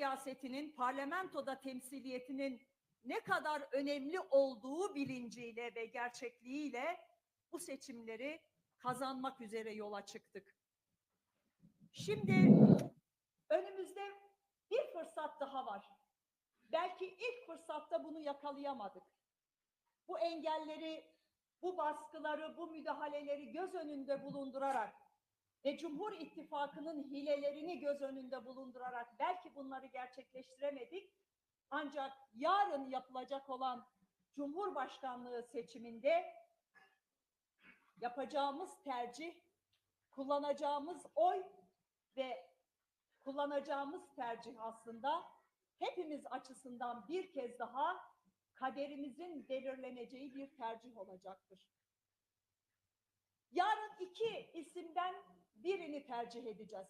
siyasetinin parlamentoda temsiliyetinin ne kadar önemli olduğu bilinciyle ve gerçekliğiyle bu seçimleri kazanmak üzere yola çıktık. Şimdi önümüzde bir fırsat daha var. Belki ilk fırsatta bunu yakalayamadık. Bu engelleri, bu baskıları, bu müdahaleleri göz önünde bulundurarak ve Cumhur İttifakı'nın hilelerini göz önünde bulundurarak belki bunları gerçekleştiremedik. Ancak yarın yapılacak olan Cumhurbaşkanlığı seçiminde yapacağımız tercih, kullanacağımız oy ve kullanacağımız tercih aslında hepimiz açısından bir kez daha kaderimizin belirleneceği bir tercih olacaktır. Yarın iki birini tercih edeceğiz.